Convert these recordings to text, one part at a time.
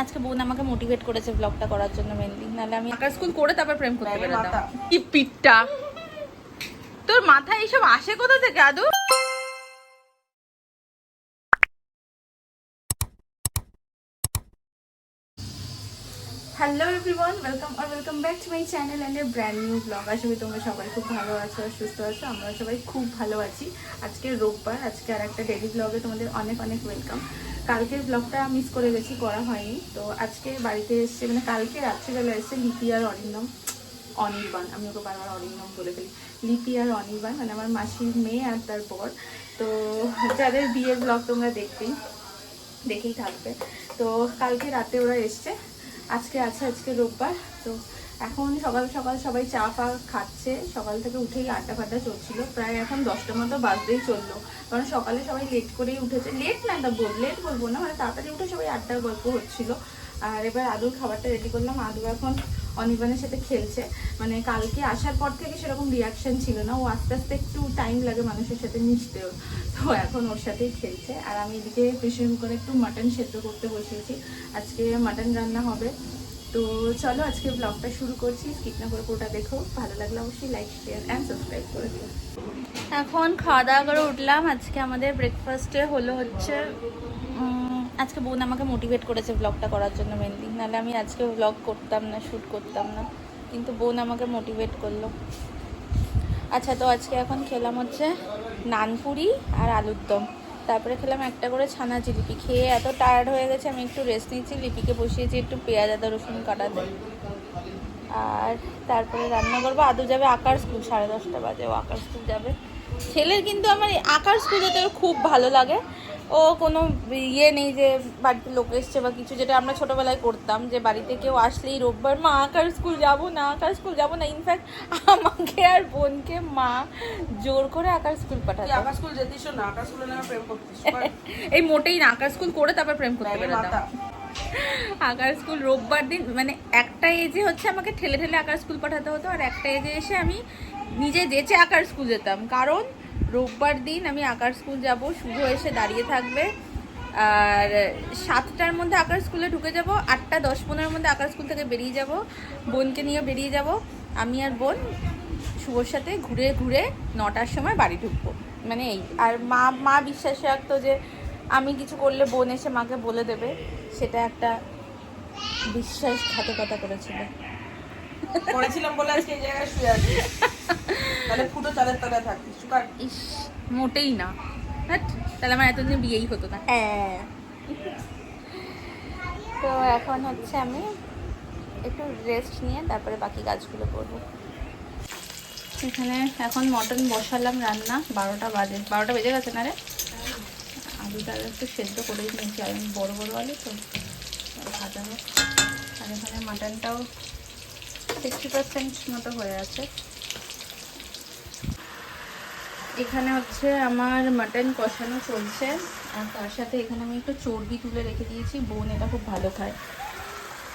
আজকে বোন আমাকে মোটিভেট করেছে ব্লগটা করার জন্য মেনলি নাহলে আমি আঁকার স্কুল করে তারপর প্রেম করতে ব্যাঙের কি পিঠটা। তোর মাথায় এইসব আসে কোথা থেকে আদু? Hello everyone welcome R welcome back to my channel and a brand new blog আশা করি তোমরা সবাই খুব ভালো আছো আর সুস্থ আছো আমরা সবাই খুব ভালো আছি। আজকে রোববার আজকে আর একটা ডেলি ব্লগে তোমাদের অনেক অনেক ওয়েলকাম কালকের ব্লগটা মিস করে গেছি করা হয়নি। তো আজকে বাড়িতে এসছে মানে কালকে রাত্রিবেলা এসছে লিপি আর অরিন্দম অনির্বাণ, আমি ওকে বারবার অরিন্দম বলে ফেলি, লিপি আর অনির্বাণ মানে আমার মাসির মেয়ে আর তার বর। তো যাদের বিয়ের ব্লগ তোমরা দেখবেই দেখেই থাকবে। তো কালকে রাতে ওরা এসছে আজকে আছে, আজকে রোববার, তো এখন সকাল সকাল সবাই চা ফা খাচ্ছে। সকাল থেকে উঠেই আড্ডা ফাড্ডা চলছিল। প্রায় এখন দশটা মতো বাজতেই চলল। কারণ সকালে সবাই লেট করেই উঠেছে। লেট না, তা বল লেট বলব না। মানে তাড়াতাড়ি উঠে সবাই আড্ডার গল্প হচ্ছিল। আর এবার আদুর খাবারটা রেডি করলাম। আদু এখন অনির্বাণের সাথে খেলছে। মানে কালকে আসার পর থেকে সেরকম রিয়াকশন ছিল না। ও আস্তে আস্তে একটু টাইম লাগে মানুষের সাথে মিশতেও তো এখন ওর সাথেই খেলছে। আর আমি এদিকে প্রেশার কুকারে একটু মাটন সেদ্ধ করতে বসিয়েছি। আজকে মাটন রান্না হবে। তো চলো আজকে ব্লগটা শুরু করছি। স্কিপ না করে পুরোটা দেখো। ভালো লাগলে অবশ্যই লাইক শেয়ার অ্যান্ড সাবস্ক্রাইব করে দিও। এখন খাওয়া দাওয়া করে উঠলাম। আজকে আমাদের ব্রেকফাস্টে হলো হচ্ছে আজকে বোন আমাকে মোটিভেট করেছে ব্লগটা করার জন্য মেনলি নাহলে আমি আজকে ব্লগ করতাম না শ্যুট করতাম না। কিন্তু বোন আমাকে মোটিভেট করল। আচ্ছা তো আজকে এখন খেলাম হচ্ছে নানপুরি আর আলুর দম। তারপরে খেলাম একটা করে ছানা জিলিপি। খেয়ে এত টায়ার্ড হয়ে গেছে, আমি একটু রেস্ট নিচ্ছি, লিপিকে বসিয়েছি একটু পেঁয়াজ, আদা, রসুন কাটাতে আর তারপরে রান্না করব। আদু যাবে আকার স্কুল সাড়ে দশটা বাজে, ও আকার স্কুল যাবে। ছেলের কিন্তু আমার আকার স্কুল যেতে খুব ভালো লাগে। ও কোনো ইয়ে নেই যে বাড়িতে লোক এসছে বা কিছু যেটা আমরা ছোটোবেলায় করতাম যে বাড়িতে কেউ আসলেই রোববার মা আঁকার স্কুল যাব না? আঁকার স্কুল যাব না? ইনফ্যাক্ট আমাকে আর বোনকে মা জোর করে আঁকার স্কুল পাঠাতো। আকাশ স্কুল যেতিস না আকাশ স্কুলে না প্রেম করতিস? এই মোটেই না আঁকার স্কুল করে তারপর প্রেম করতে মাথা। আঁকার স্কুল রোববার দিন মানে একটা এজে হচ্ছে আমাকে ঠেলে ঠেলে আঁকার স্কুল পাঠাতে হতো আর একটা এজে এসে আমি নিজে যেচে আঁকার স্কুল যেতাম। কারণ রোববার দিন আমি আঁকার স্কুল যাব শুভ এসে দাঁড়িয়ে থাকবে। আর সাতটার মধ্যে আঁকার স্কুলে ঢুকে যাব, আটটা দশ পনেরোর মধ্যে আঁকার স্কুল থেকে বেরিয়ে যাব, বোনকে নিয়ে বেরিয়ে যাব। আমি আর বোন শুভর সাথে ঘুরে ঘুরে নটার সময় বাড়ি ঢুকবো। মানে এই, আর মা মা বিশ্বাস রাখতো যে আমি কিছু করলে বোন এসে মাকে বলে দেবে, সেটা একটা বিশ্বাসঘাতকতা করেছিল। করেছিলাম বলে আজকে এই জায়গায় শুয়ে আছি। তাহলে ফুটো চালের তলায় থাকতিস সুকার ইস মোটেই না। তাহলে আমার এতদিন বিয়েই হতো না। হ্যাঁ। তো এখন হচ্ছে আমি একটু রেস্ট নিয়ে তারপরে বাকি কাজগুলো করব। এখানে এখন মটন বসালাম রান্না বারোটা বাজে। বারোটা বেজে গেছে না রে? আলুটা একটু সেদ্ধ করেই নিয়েছি আর বড় বড় আলু তো ভাজা হোক। আর এখানে মাটনটাও সিক্সটি পার্সেন্ট মতো হয়ে আছে। এখানে হচ্ছে আমার মাটন কষানো চলছে। আর তার সাথে এখানে আমি একটু চর্বি তুলে রেখে দিয়েছি, বোন এটা খুব ভালো খায়।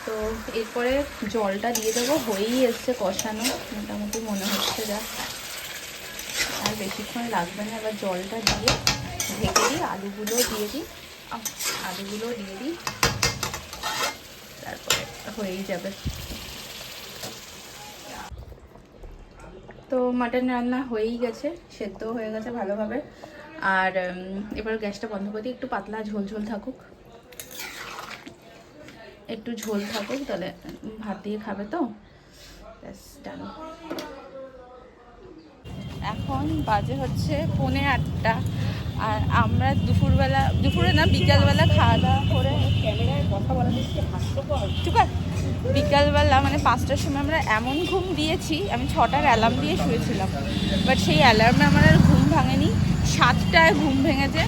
তো এরপরে জলটা দিয়ে দেবো, হয়েই এসছে কষানো, মোটামুটি মনে হচ্ছে যা। আর বেশিক্ষণ লাগবে না, এবার জলটা দিয়ে ঢেকে দিই, আলুগুলো দিয়ে দিই। আলুগুলো দিয়ে দিই। তারপরে হয়েই যাবে। তো মাটন রান্না হয়েই গেছে সেদ্ধ হয়ে গেছে ভালোভাবে। আর এবার গ্যাসটা বন্ধ করে একটু পাতলা ঝোল ঝোল থাকুক। একটু ঝোল থাকুক, তাহলে ভাত দিয়ে খাবে তো? ব্যাস, ডান। এখন বাজে হচ্ছে পৌনে আটটা। আর আমরা দুপুরবেলা, দুপুরে না, বিকালবেলা খাওয়া দাওয়া করে ঠিক আছে বিকালবেলা মানে পাঁচটার সময় আমরা এমন ঘুম দিয়েছি, আমি ছটার অ্যালার্ম দিয়ে শুয়েছিলাম। বাট সেই অ্যালার্মে আমার আর ঘুম ভাঙেনি। সাতটায় ঘুম ভেঙেছে।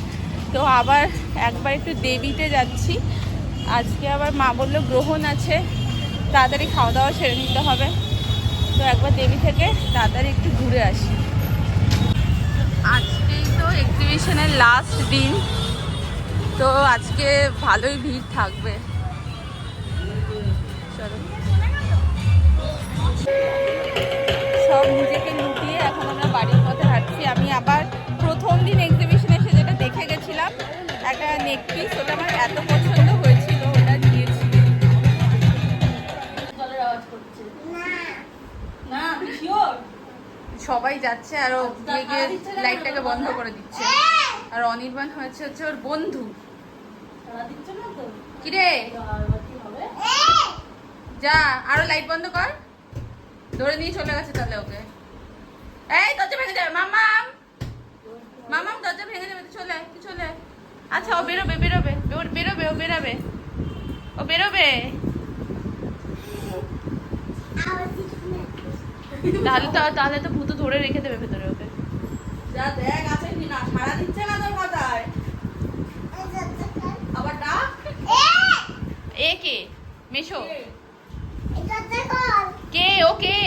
তো আবার একবার একটু দেবীতে যাচ্ছি। আজকে আবার মা বলল, গ্রহণ আছে। তাড়াতাড়ি খাওয়া দাওয়া সেরে নিতে হবে। তো একবার দেবী থেকে তাড়াতাড়ি একটু ঘুরে আসি। আজকেই তো এক্সিবিশনের লাস্ট দিন। তো আজকে ভালোই ভিড় থাকবে। চলো। সব নিজেকে লুটিয়ে এখন আমরা বাড়ির পথে হাঁটছি। আমি আবার প্রথম দিন এক্সিবিশন এসে যেটা দেখে গেছিলাম, একটা নেক পিস ওটা আমার এত সবাই যাচ্ছে আর ও গিয়ে গিয়ে লাইটটাকে বন্ধ করে দিচ্ছে। আর অনির্বাণ হয়েছে হচ্ছে ওর বন্ধু। কিরে? যা আরও লাইট বন্ধ কর। ধরে নিয়ে চলে গেছে তাহলে ওকে। এই দরজা ভেঙে যাবে মামাম মামাম দরজা ভেঙে যাবে চলে তুই চলে। আচ্ছা ও বেরোবে বেরোবে। ও বেরোবে ও বেরোবে। ও বেরোবে। তাহলে তো তাহলে তো ভূত ধরে রেখে দেবে ভেতরে ওকে। যা দেখ আছে কি না সারা দিচ্ছে না তোর মাথায়? আবার ডাক এ! কে? মেশো। কে? কে? ও কে?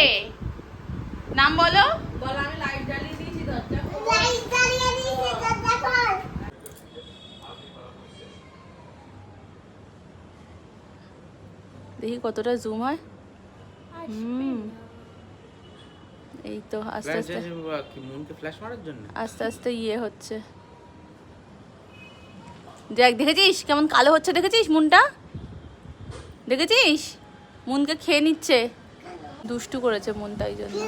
নাম বলো। বল আমি লাইট জ্বালিয়ে দিয়েছি দরজা দেখি কতটা জুম হয়। হুম। এই তো আস্তে আস্তে কি মুনকে ফ্ল্যাশ মারার জন্য? আস্তে আস্তে ইয়ে হচ্ছে। দেখ দেখেছিস কেমন কালো হচ্ছে? দেখেছিস মুনটা? দেখেছিস? মুনকে খেয়ে নিচ্ছে। দুষ্টু করেছে মন তাই জন্য।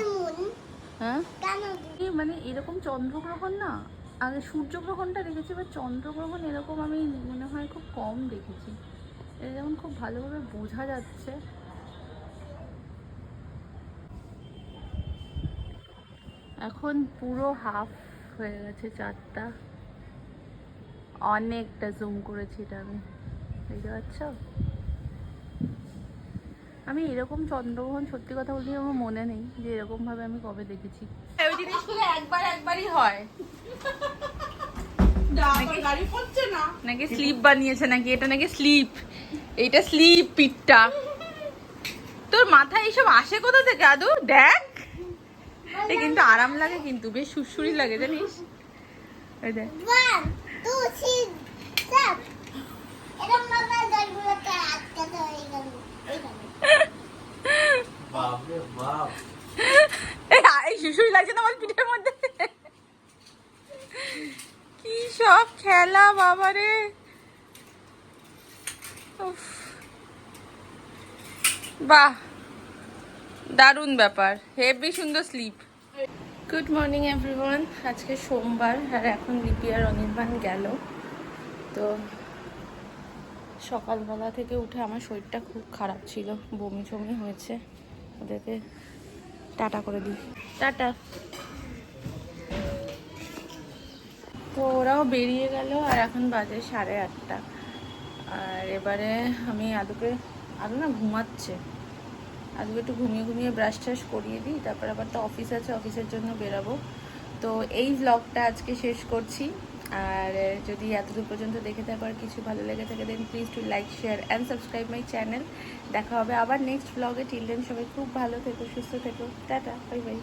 হ্যাঁ? মানে এরকম চন্দ্রগ্রহণ না? আগে সূর্যগ্রহণটা দেখেছি বা চন্দ্রগ্রহণ এরকম আমি মনে হয় খুব কম দেখেছি। এটা যেমন খুব ভালোভাবে বোঝা যাচ্ছে। এখন পুরো হাফ হয়ে গেছে চারটা। অনেকটা জুম করেছি এটা আমি। বুঝতে পারছ আমি এরকম চন্দ্রগ্রহণ সত্যি কথা বলতে আমার মনে নেই যে এরকম ভাবে আমি কবে দেখেছি। ওই জিনিসগুলো একবার একবারই হয়। নাকি? স্লিপ বানিয়েছে নাকি? এটা নাকি স্লিপ এইটা স্লিপ পিঠটা। তোর মাথায় এইসব আসে কোথা থেকে আদু? দেখ। এ কিন্তু আরাম লাগে কিন্তু বেশ সুরসুরি লাগে জানিস? ওই দেখ। এই আ- লাগছে না আমার পিঠের মধ্যে? কি সব খেলা বাবারে। উফ। বাহ। দারুণ ব্যাপার। হেভি সুন্দর স্লিপ। গুড মর্নিং এভরিওয়ান আজকে সোমবার আর এখন লিপি আর অনির্বাণ গেল। তো সকালবেলা থেকে উঠে আমার শরীরটা খুব খারাপ ছিল। বমি টমি হয়েছে। ওদেরকে টাটা করে দিই। টাটা। তো ওরাও বেরিয়ে গেল আর এখন বাজে সাড়ে আটটা। আর এবারে আমি আদুকে আদু না ঘুমাচ্ছে। আদুকে একটু ঘুমিয়ে ঘুমিয়ে ব্রাশ ট্রাশ করিয়ে দিই, তারপর আবার তো অফিস আছে অফিসের জন্য বেরাবো। তো এই ব্লগটা আজকে শেষ করছি। আর যদি এতদূর পর্যন্ত দেখে থাকো আর কিছু ভালো লেগে থাকে then please to like share and subscribe my channel দেখা হবে আবার নেক্সট ব্লগে দেন সবাই খুব ভালো থেকো, সুস্থ থেকো। Tata bye bye